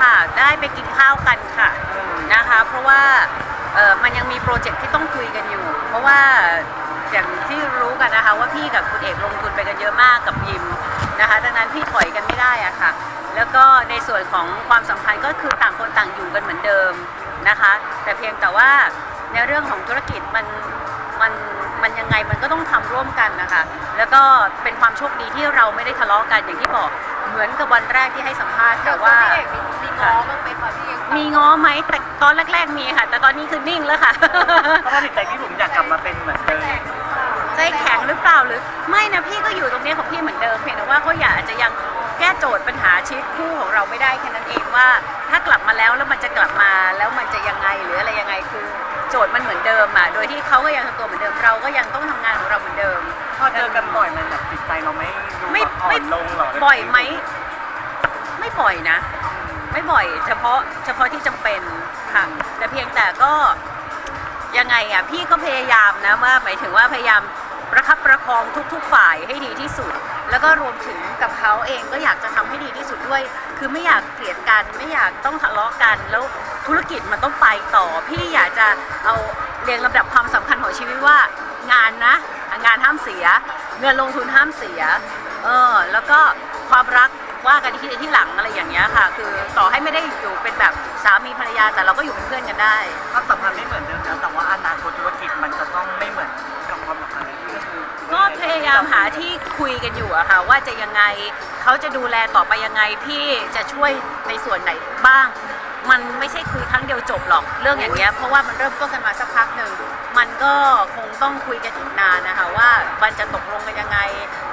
ค่ะ ได้ไปกินข้าวกันค่ะนะคะ เพราะว่ามันยังมีโปรเจกต์ที่ต้องคุยกันอยู่ เพราะว่าอย่างที่รู้กันนะคะว่าพี่กับคุณเอกลงทุนไปกันเยอะมากกับยิมนะคะดังนั้นพี่ถอยกันไม่ได้อะค่ะ แล้วก็ในส่วนของความสัมพันธ์ก็คือต่างคนต่างอยู่กันเหมือนเดิมนะคะ แต่เพียงแต่ว่าในเรื่องของธุรกิจมันมันมันยังไงมันก็ต้องทำร่วมกันนะคะ แล้วก็เป็นความโชคดีที่เราไม่ได้ทะเลาะกันอย่างที่บอก เหมือนกับวันแรกที่ให้สัมภาษณ์ค่ะว่าพี่เอกมีมีง้อบ้างไหมคะพี่เอกมีง้อไหมแต่ตอนแรก ๆ มีค่ะ แต่ตอนนี้คือนิ่งแล้วค่ะเพราะว่าจิตใจพี่บุ๋มอยากกลับมาเป็นเหมือนเดิมใจแข็งหรือเปล่าหรือ ไม่นะพี่ก็อยู่ตรงนี้ของพี่เหมือนเดิมเพียงแต่ว่าเขาอยากจะยังแก้โจทย์ปัญหาชีวิตคู่ของเราไม่ได้แค่นั้นเองว่า ถ้ากลับมาแล้วแล้วมันจะกลับมาแล้วมันจะยังไงหรืออะไรยังไงคือ โจทย์มันเหมือนเดิมอะโดยที่เขาก็ยังทำตัวเหมือนเดิมเราก็ยังต้องทำงานของเราเหมือนเดิม พอเจอกันบ่อยมันแบบจิตใจเราไม่ดูไม่แบบอ่อไม่นลงหรอบ่อยไหม ไม่บ่อยนะ ไม่บ่อยเฉพาะเฉพาะที่จำเป็นค่ะ แต่เพียงแต่ก็ยังไงอะพี่ก็พยายามนะว่าหมายถึงว่าพยายามประคับประคองทุก ๆ ฝ่ายให้ดีที่สุด แล้วก็รวมถึงกับเขาเองก็อยากจะทำให้ดีที่สุดด้วย คือไม่อยากเกลียดกันไม่อยากต้องทะเลาะกันแล้ว ธุรกิจมันต้องไปต่อ พี่อยากจะเอาเรียงลำดับความสำคัญของชีวิตว่างานนะ งานห้ามเสีย เงินลงทุนห้ามเสียเออแล้วก็ความรักว่ากันที่ที่หลังอะไรอย่างเงี้ยค่ะ คือต่อให้ไม่ได้อยู่เป็นแบบสามีภรรยาแต่เราก็อยู่เป็นเพื่อนกันได้ความสัมพันธ์ไม่เหมือนเดิมแล้วแต่ว่าอนาคตธุรกิจมันจะต้องไม่เหมือนกับความสัมพันธ์ก็คือก็พยายามหาที่คุยกันอยู่อะค่ะว่าจะยังไงเขาจะดูแลต่อไปยังไงพี่จะช่วยในส่วนไหนบ้าง มันไม่ใช่คุยครั้งเดียวจบหรอกเรื่องอย่างเงี้ยเพราะว่ามันเริ่มต้นกันมาสักพักหนึ่งมันก็คงต้องคุยกันอีกนานนะคะว่ามันจะตกลงกันยังไง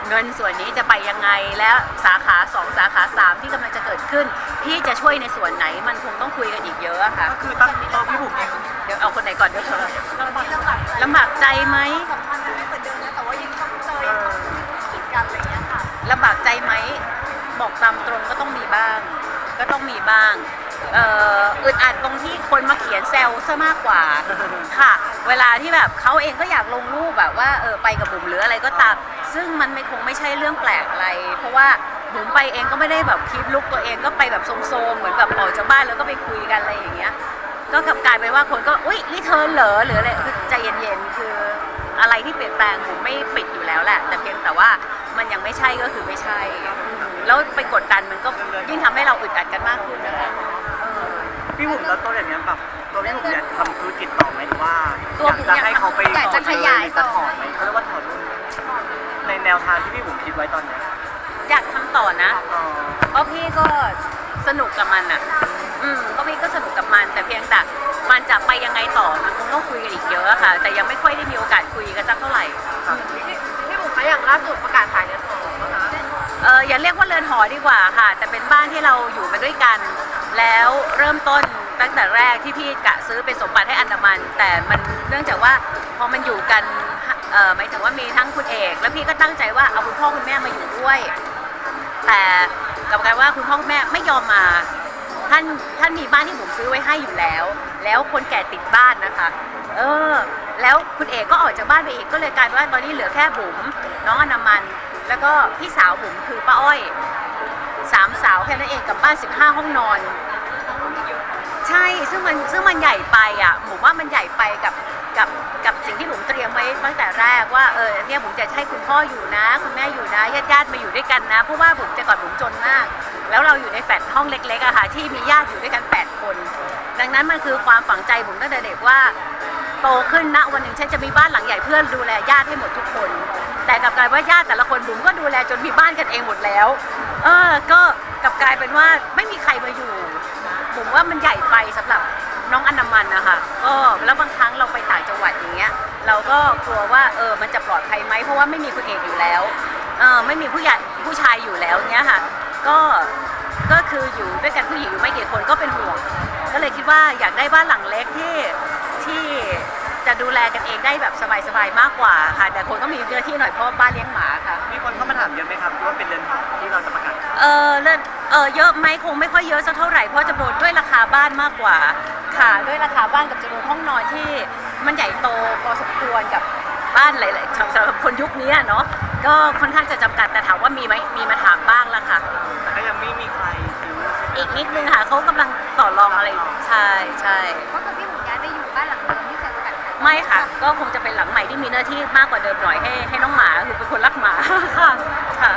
เงินส่วนนี้จะไปยังไงแล้วสาขาสองสาขาสามที่กำลังจะเกิดขึ้นพี่จะช่วยในส่วนไหนมันคงต้องคุยกันอีกเยอะอะค่ะก็คือตั้งตัวพี่บุ๋มเองเดี๋ยวเอาคนไหนก่อนเดี๋ยวเธอตอนนี้เราแบบลำบากใจไหมสัมพันธ์มันไม่เหมือนเดิมนะแต่ว่ายังต้องเจอธุรกิจกันอะไรเงี้ยค่ะลำบากใจไหมบอกตามตรงก็ต้องมีบ้าง ก็ต้องมีบ้างเอ่ออึดอัดตรงที่คนมาเขียนแซวซะมากกว่าค่ะ เวลาที่แบบเขาเองก็อยากลงรูปแบบว่าเออไปกับบุ๋มหรืออะไรก็ตาม ซึ่งมันไม่คงไม่ใช่เรื่องแปลกอะไร เพราะว่าบุ๋มไปเองก็ไม่ได้แบบคลิปลุกตัวเองก็ไปแบบโซมๆเหมือนแบบออกจากบ้านแล้วก็ไปคุยกันอะไรอย่างเงี้ย ก็กลับกลายเป็นว่าคนก็อุ้ยรีเทิร์นเหรอหรืออะไรคือใจเย็นๆคืออะไรที่เปลี่ยนแปลงผมไม่ปิดอยู่แล้วแหละ แต่เพียงแต่ว่ามันยังไม่ใช่ก็คือไม่ใช่ แล้วไปกดดันมันก็ยิ่งทำให้เราอึดอัดกันมากขึ้นนะคะเออ พี่บุ๋มแล้วตัวอย่างเนี้ยแบบตัวพี่บุ๋มอยากทำธุรกิจต่อไหมหรือว่าตัวอยากบุ๋มจะอยากให้เขาไปอยากจะขยายต่จะอถอนไหมเขาเรียกว่าถอนหุ้นในแนวทางที่พี่บุ๋มคิดไว้ตอนเนี้ยอยากทำต่อนะ อ๋อเพราะพี่ก็สนุกกับมันอะ อืมก็พี่ก็สนุกกับมัน แต่เพียงแต่มันจะไปยังไงต่อ มันคงต้องคุยกันอีกเยอะอะค่ะ แต่ยังไม่ค่อยได้มีโอกาสคุยกันสักเท่าไหร่ครับพี่บุ๋มคะอย่างล่าสุดประกาศขายเรือนหอนะคะ เอออย่าเรียกว่าเรือนหอดีกว่าค่ะ แต่เป็นบ้านที่เราอยู่มาด้วยกัน แล้วเริ่มต้นตั้งแต่แรกที่พี่กะซื้อเป็นสมบัติให้อันดามัน แต่มันเนื่องจากว่าพอมันอยู่กันหมายถึงว่ามีทั้งคุณเอก แล้วพี่ก็ตั้งใจว่าเอาคุณพ่อคุณแม่มาอยู่ด้วย แต่กลับกลายว่าคุณพ่อคุณแม่ไม่ยอมมาท่านท่านมีบ้านที่ผมซื้อไว้ให้อยู่แล้ว แล้วคนแก่ติดบ้านนะคะ เออ แล้วคุณเอกก็ออกจากบ้านไปอีกก็เลยกลายว่าตอนนี้เหลือแค่บุ๋มน้องอนามัน แล้วก็พี่สาวบุ๋มคือป้าอ้อย สามสาวแค่นั้นเองกับบ้าน 15 ห้องนอน ใช่ซึ่งมันซึ่งมันใหญ่ไปอะผมว่ามันใหญ่ไปกับกับกับสิ่งที่ผมเตรียมไว้ตั้งแต่แรกว่าเออเนี่ยผมจะให้คุณพ่ออยู่นะ คุณแม่อยู่นะญาติญาติๆมาอยู่ด้วยกันนะเพราะว่าผมแต่ก่อนผมจนมาก แล้วเราอยู่ในแฟลตห้องเล็กๆอะค่ะที่มีญาติอยู่ด้วยกัน 8 คน ดังนั้นมันคือความฝังใจผมตั้งแต่เด็กว่า โตขึ้นณวันหนึ่งฉันจะมีบ้านหลังใหญ่เพื่อดูแลญาติให้หมดทุกคน แต่กับกายว่าญาติแต่ละคนบุ๋มก็ดูแลจนมีบ้านกันเองหมดแล้ว เออก็กับกลายเป็นว่าไม่มีใครมาอยู่ผมว่ามันใหญ่ไปสำหรับน้องอนามันนะคะก็แล้วบางครั้งเราไปต่างจังหวัดอย่างเงี้ย เราก็กลัวว่าเออมันจะปลอดภัยไหมเพราะว่าไม่มีคุณเอกอยู่แล้วเออไม่มีผู้ใหญ่ผู้ชายอยู่แล้วเนี้ยค่ะ ก็ก็คืออยู่ด้วยกันผู้หญิงอยู่ไม่กี่คนก็เป็นห่วง ก็เลยคิดว่าอยากได้บ้านหลังเล็กที่ที่ จะดูแลกันเองได้แบบสบายๆมากกว่าค่ะ แต่คงต้องมีเนื้อที่หน่อยเพราะว่าบ้านเลี้ยงหมาค่ะ มีคนเข้ามาถามเยอะไหมครับว่าเป็นเรือนหอที่เราจะประกาศขายเออเลิศเออเยอะไหมคงไม่ค่อยเยอะสักเท่าไหร่เพราะจำนวนด้วยราคาบ้านมากกว่า ค่ะด้วยราคาบ้านกับจำนวนห้องนอนที่มันใหญ่โตพอสมควรกับบ้านหลายๆสำหรับคนยุคนี้อะเนาะก็ค่อนข้างจะจำกัดแต่ถามว่ามีไหมมีมาถามบ้างละค่ะแต่ก็ยังไม่มีใครซื้อออีกนิดนึงค่ะเขากำลังต่อรองอะไรใช่ใช่ก็คือพี่หมูย้ายไปอยู่บ้านหลังเดิม ไม่ค่ะ ก็คงจะเป็นหลังใหม่ที่มีหน้าที่มากกว่าเดิมหน่อยให้ให้น้องหมาคือเป็นคนรักหมาค่ะค่ะ